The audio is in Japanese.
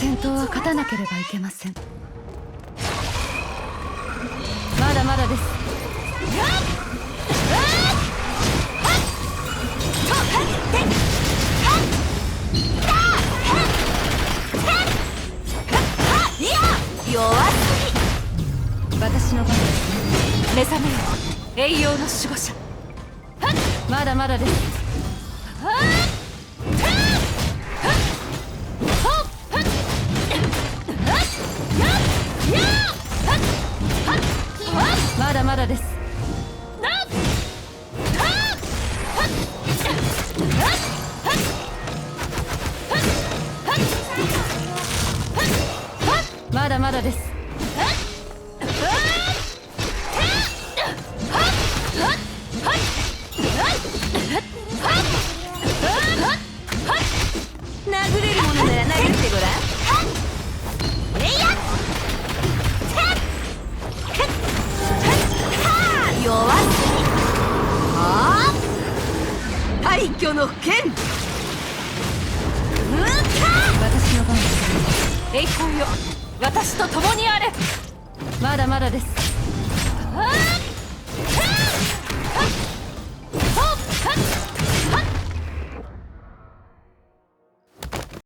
戦闘は勝たなければいけません。まだまだです。弱す私の番です目覚めよ栄養の守護者まだまだですまだです。まだまだです。殴廃墟の剣。う私の番。です栄光よ。私と共にあれ。まだまだです。あ